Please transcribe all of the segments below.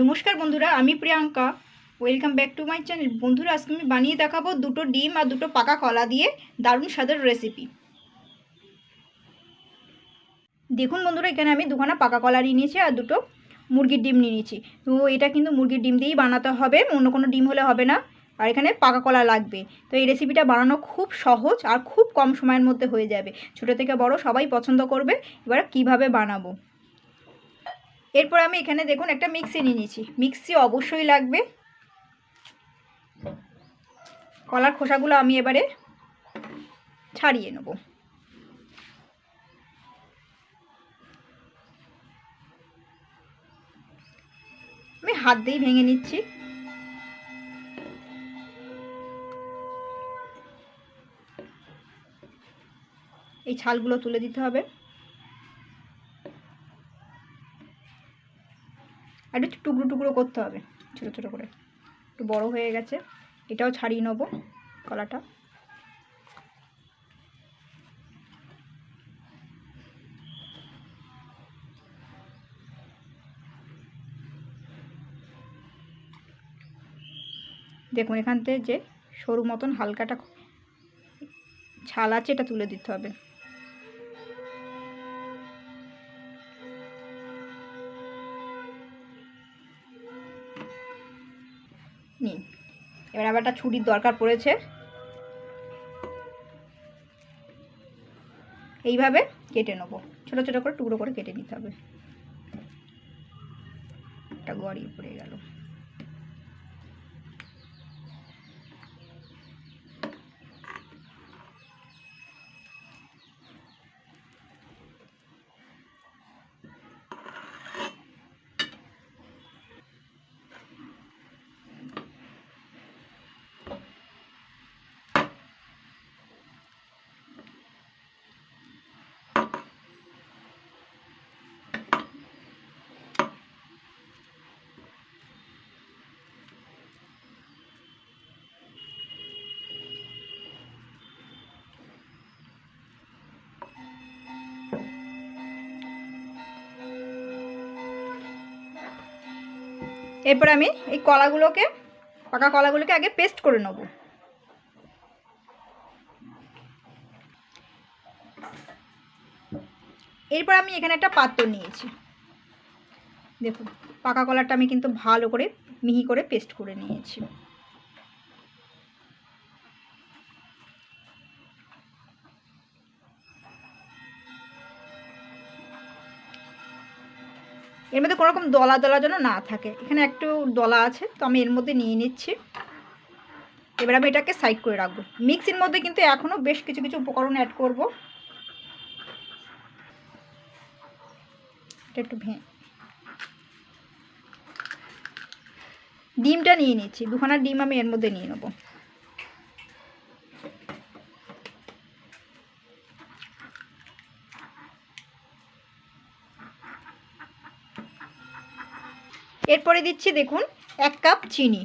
নমস্কার বন্ধুরা, আমি Priyanka. Welcome back to my channel বন্ধুরা, আজকে আমি বানিয়ে দেখাবো দুটো ডিম আর দুটো পাকা কলা দিয়ে দারুণ স্বাদের রেসিপি দেখুন বন্ধুরা, এখানে আমি দুখানা পাকা কলা নিয়ে নিয়েছি আর দুটো মুরগির ডিম নিয়ে নিয়েছি। তো এটা কিন্তু মুরগির ডিম দিয়েই বানাতে হবে, অন্য কোনো ডিম হলে হবে না। আর এখানে পাকা কলা লাগবে। তো এই রেসিপিটা বানানো খুব সহজ আর খুব কম সময়ের মধ্যে হয়ে যাবে। ছোটো থেকে বড় সবাই পছন্দ করবে। এবার কীভাবে বানাবো? এরপর আমি এখানে দেখুন একটা মিক্সি নিয়ে নিয়েছি। মিক্সি অবশ্যই লাগবে। কলার খোসাগুলো আমি এবারে ছাড়িয়ে নেব। আমি হাত দিয়েই ভেঙে নিচ্ছি। এই ছালগুলো তুলে দিতে হবে। আর একটু টুকরো টুকরো করতে হবে, ছোটো ছোটো করে। একটু বড় হয়ে গেছে, এটাও ছাড়িয়ে নেব কলাটা। দেখুন, এখান থেকে যে সরু মতন হালকাটা ছাল আছে, এটা তুলে দিতে হবে। নিন। এবার আবার একটা ছুরির দরকার পড়েছে। এইভাবে কেটে নেব। ছোটো ছোটো করে টুকরো করে কেটে নিতে হবে। একটা গড়িয়ে পড়ে গেল। এরপর আমি এই কলাগুলোকে, পাকা কলাগুলোকে আগে পেস্ট করে নেব। এরপর আমি এখানে একটা পাত্র নিয়েছি। দেখুন, পাকা কলাটা আমি কিন্তু ভালো করে মিহি করে পেস্ট করে নিয়েছি। এর মধ্যে কোনো রকম দলা দলা যেন না থাকে। এখানে একটু দলা আছে, তো আমি এর মধ্যে নিয়ে নিচ্ছি। এবার আমি এটাকে সাইড করে রাখব। মিক্সির মধ্যে কিন্তু এখনও বেশ কিছু কিছু উপকরণ অ্যাড করব। এটা একটু ভে ডিমটা নিয়ে নিচ্ছি। দুখানা ডিম আমি এর মধ্যে নিয়ে নেব। এরপরে দিচ্ছি দেখুন, এক কাপ চিনি।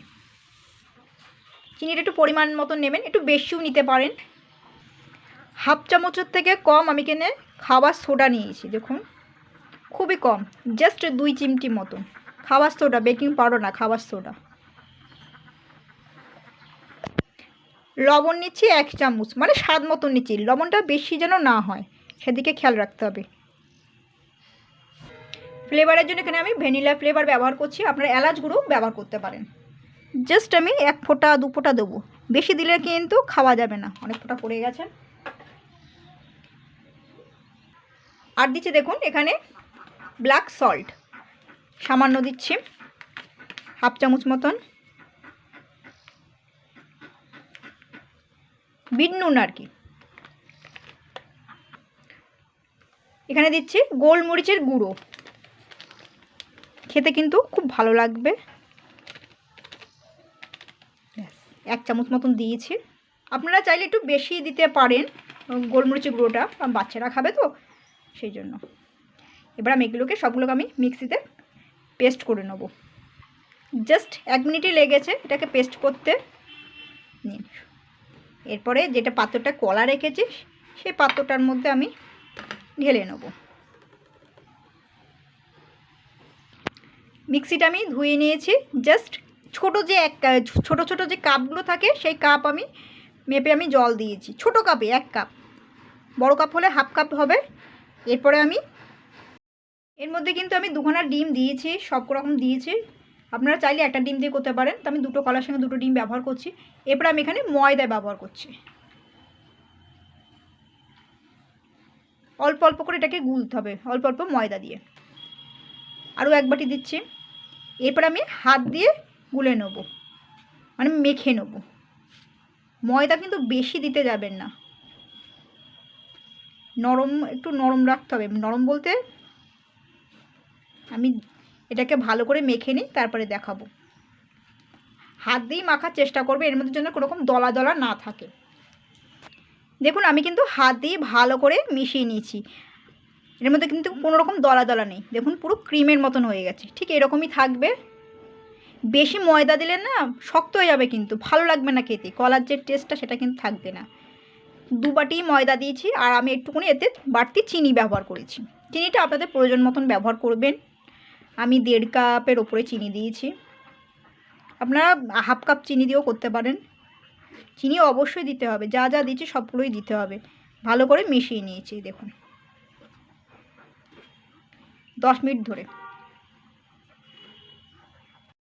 চিনিটা একটু পরিমাণ মতো নেবেন, একটু বেশিও নিতে পারেন। হাফ চামচের থেকে কম আমি কেনে খাবার সোডা নিয়েছি, দেখুন। খুবই কম জাস্ট দুই চিমটি মতন খাবার সোডা বেকিং পাউডার না খাবার সোডা। লবণ নিচ্ছি এক চামচ মানে স্বাদ মতন নিচ্ছি, লবণটা বেশি যেন না হয়, সেদিকে খেয়াল রাখতে হবে। ফ্লেভারের জন্য এখানে আমি ভ্যানিলা ফ্লেভার ব্যবহার করছি। আপনারা এলাচ গুঁড়ো ব্যবহার করতে পারেন। জাস্ট আমি এক ফোঁটা, দু ফোঁটা দেবো। বেশি দিলে কিন্তু খাওয়া যাবে না। অনেক ফোঁটা পড়ে গেছে। আর দিচ্ছি দেখুন, এখানে ব্ল্যাক সল্ট। সামান্য দিচ্ছি। হাফ চামচ মতন। বিট নুন আর কি। এখানে দিচ্ছি গোলমরিচের গুঁড়ো। খেতে কিন্তু খুব ভালো লাগবে। এক চামচ মতন দিয়েছি। আপনারা চাইলে একটু বেশি দিতে পারেন গোলমরিচের গুঁড়োটা বাচ্চারা খাবে তো, সেই জন্য। এবার আমি এগুলোকে সবগুলোকে আমি মিক্সিতে পেস্ট করে নেব। জাস্ট এক মিনিটই লেগেছে এটাকে পেস্ট করতে। নিন। এরপরে যেটা পাত্রটা কলা রেখেছি সেই পাত্রটার মধ্যে আমি ঢেলে নেব। মিক্সিটা আমি ধুয়ে নিয়েছি। জাস্ট ছোট যে এক, ছোট ছোট যে কাপগুলো থাকে, সেই কাপ আমি মেপে আমি জল দিয়েছি। ছোট কাপে, এক কাপ। বড় কাপ হলে হাফ কাপ হবে। এরপরে আমি এর মধ্যে কিন্তু আমি দুখানা ডিম দিয়েছি, সব রকম দিয়েছি। আপনারা চাইলে একটা ডিম দিয়ে করতে পারেন। তো আমি দুটো কলার সঙ্গে দুটো ডিম ব্যবহার করছি। এরপরে আমি এখানে ময়দা ব্যবহার করছি। অল্প অল্প করে এটাকে গুলতে হবে। অল্প অল্প ময়দা দিয়ে। আরও এক বাটি দিচ্ছি। এরপর আমি হাত দিয়ে গুলে নেব। মানে মেখে নেব। ময়দা কিন্তু বেশি দিতে যাবেন না। নরম, একটু নরম রাখতে হবে। নরম বলতে আমি এটাকে ভালো করে মেখে নিই, তারপরে দেখাবো। হাত দিয়েই মাখার চেষ্টা করবে, এর মধ্যে যেন কোনোরকম দলা দলা না থাকে। দেখুন, আমি কিন্তু হাত দিয়ে ভালো করে মিশিয়ে নিয়েছি। এর মধ্যে কিন্তু কোনো রকম দলা দলা নেই। দেখুন, পুরো ক্রিমের মতন হয়ে গেছে। ঠিক এরকমই থাকবে। বেশি ময়দা দিলে না শক্ত হয়ে যাবে কিন্তু, ভালো লাগবে না খেতে। কলার যে টেস্টটা সেটা কিন্তু থাকবে না। দু বাটি ময়দা দিয়েছি আর আমি একটুখানি এতে বাড়তি চিনি ব্যবহার করেছি। চিনিটা আপনাদের প্রয়োজন মতন ব্যবহার করবেন। আমি দেড় কাপের ওপরে চিনি দিয়েছি। আপনারা হাফ কাপ চিনি দিয়েও করতে পারেন। চিনি অবশ্যই দিতে হবে। যা যা দিচ্ছি সবগুলোই দিতে হবে। ভালো করে মিশিয়ে নিয়েছি, দেখুন। দশ মিনিট ধরে।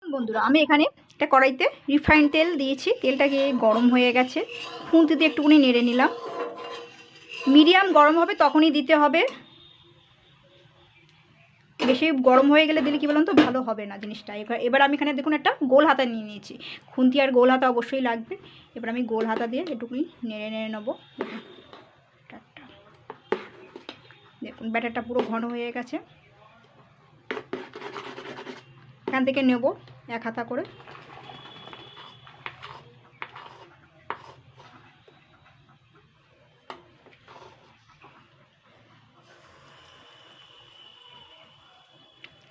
বন্ধুরা, আমি এখানে একটা কড়াইতে রিফাইন তেল দিয়েছি। তেলটা তেলটাকে গরম হয়ে গেছে। খুন্তি দিয়ে একটুখানি নেড়ে নিলাম। মিডিয়াম গরম হবে তখনই দিতে হবে। বেশি গরম হয়ে গেলে দিলে কী বলুন তো, ভালো হবে না জিনিসটা। এবার এবার আমি এখানে দেখুন একটা গোল হাতা নিয়ে নিয়েছি। খুন্তি আর গোল হাতা অবশ্যই লাগবে। এবার আমি গোল হাতা দিয়ে একটুকুনি নেড়ে নেড়ে নেব। দেখুন, ব্যাটারটা পুরো ঘন হয়ে গেছে। এখান থেকে নেব এক হাতা করে।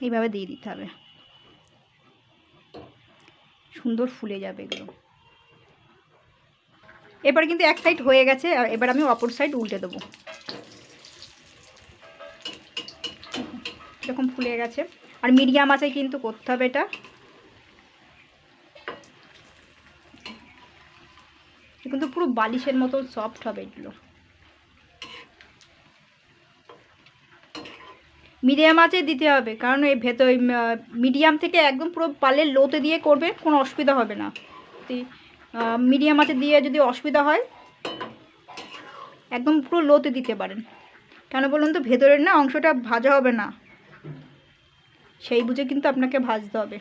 এইভাবে দিয়ে দিতে হবে। সুন্দর ফুলে যাবে এগুলো। এবার কিন্তু এক সাইড হয়ে গেছে, আর এবার আমি অপর সাইড উল্টে দেবো। এরকম ফুলে গেছে। আর মিডিয়াম আছে কিন্তু করতে হবে এটা। কিন্তু পুরো বালিশের মতো সফট হবে এগুলো। মিডিয়াম আঁচে দিতে হবে, কারণ এই ভেতর মিডিয়াম থেকে একদম পুরো পালের লোতে দিয়ে করবে, কোনো অসুবিধা হবে না। মিডিয়াম আঁচে দিয়ে যদি অসুবিধা হয়, একদম পুরো লোতে দিতে পারেন। কেন বলুন তো, ভেতরের না অংশটা ভাজা হবে না। সেই বুঝে কিন্তু আপনাকে ভাজতে হবে।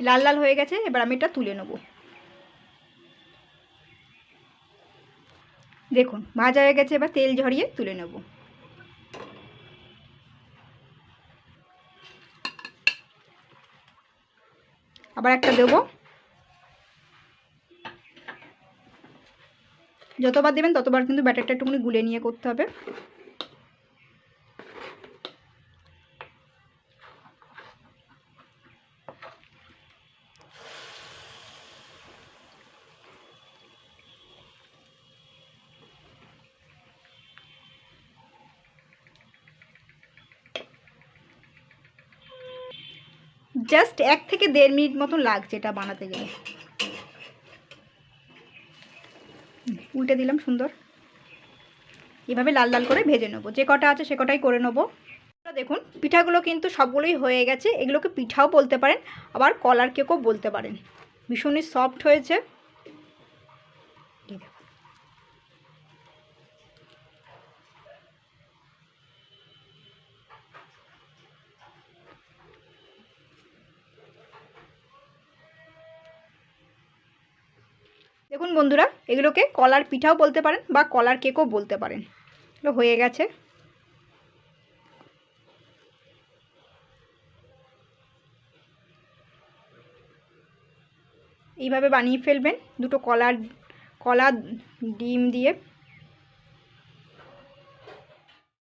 লাল লাল হয়ে গেছে, এবার আমি এটা তুলে নেব। দেখুন, ভাজা হয়ে গেছে, এবার তেল ঝরিয়ে তুলে নেব। আবার একটা দেবো। যতবার দেবেন ততবার কিন্তু ব্যাটারটা একটুখানি গুলে নিয়ে করতে হবে। জাস্ট এক থেকে দেড় মিনিট মতন লাগছে এটা বানাতে গেলে। উল্টে দিলাম, সুন্দর। এভাবে লাল লাল করে ভেজে নেব। যে কটা আছে সে কটাই করে নেব। দেখুন, পিঠাগুলো কিন্তু সবগুলোই হয়ে গেছে। এগুলোকে পিঠাও বলতে পারেন, আবার কলার কেকও বলতে পারেন। ভীষণই সফট হয়েছে। দেখুন বন্ধুরা, এগুলোকে কলার পিঠাও বলতে পারেন বা কলার কেকও বলতে পারেন। এগুলো হয়ে গেছে। এইভাবে বানিয়ে ফেলবেন। দুটো কলার, কলা, ডিম দিয়ে